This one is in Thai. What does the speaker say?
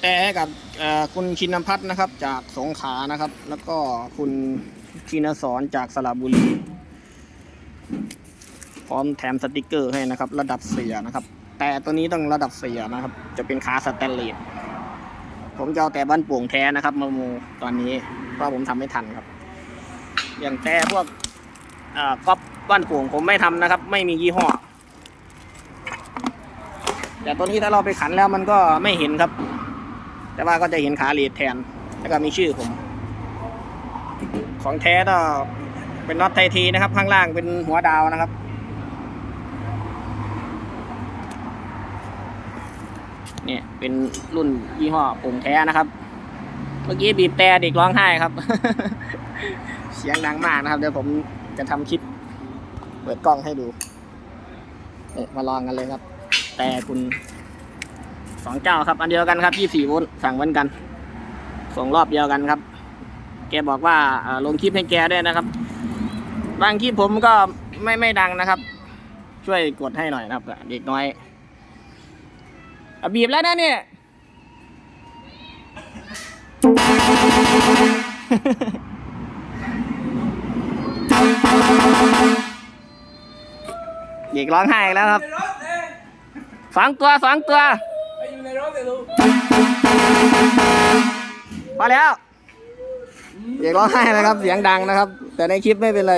แต่ให้กับคุณชินพัฒน์นะครับ จากสงขลานะครับ แล้วก็คุณชินสอนจากสระบุรี พร้อมแถมสติกเกอร์ให้นะครับ ระดับเสียนะครับ แต่ตัวนี้ต้องระดับเสียนะครับ จะเป็นขาสแตนเลสผมจะเอาแต่บ้านโป่งแท้นะครับมาโมตอนนี้เพราะผมทำไม่ทันครับ อย่างแต่พวกก๊อปบ้านโป่งผมไม่ทำนะครับ ไม่มียี่ห้อแต่ตัวนี้ถ้าเราไปขันแล้วมันก็ไม่เห็นครับ แต่ว่าก็จะเห็นขาเลดแทน แล้วก็มีชื่อผม ของแท้ก็เป็นน็อตไททีนะครับ ข้างล่างเป็นหัวดาวนะครับ เนี่ยเป็นรุ่นยี่ห้อปุ่มแท้นะครับ เมื่อกี้บีบแต่เด็กร้องไห้ครับ เสียงดังมากนะครับ เดี๋ยวผมจะทำคลิป เปิดกล้องให้ดูเนี่ยมาลองกันเลยครับ แต่คุณ สองเจ้าครับ อันเดียวกันครับ24โวลต์สั่งเหมือนกัน ส่งรอบเดียวกันครับ แกบอกว่าลงคลิปให้แกด้วยนะครับ บางคลิปผมก็ไม่ไม่ดังนะครับ ช่วยกดให้หน่อยนะครับเด็กน้อยอบีบแล้วนะเนี่ยเด็กร้องไห้แล้วครับในรถเองสองตัวสองตัว ไปอยู่ในรถเลยลูกพอแล้วเด็กร้องไห้นะครับ เสียงดังนะครับ แต่ในคลิปไม่เป็นไร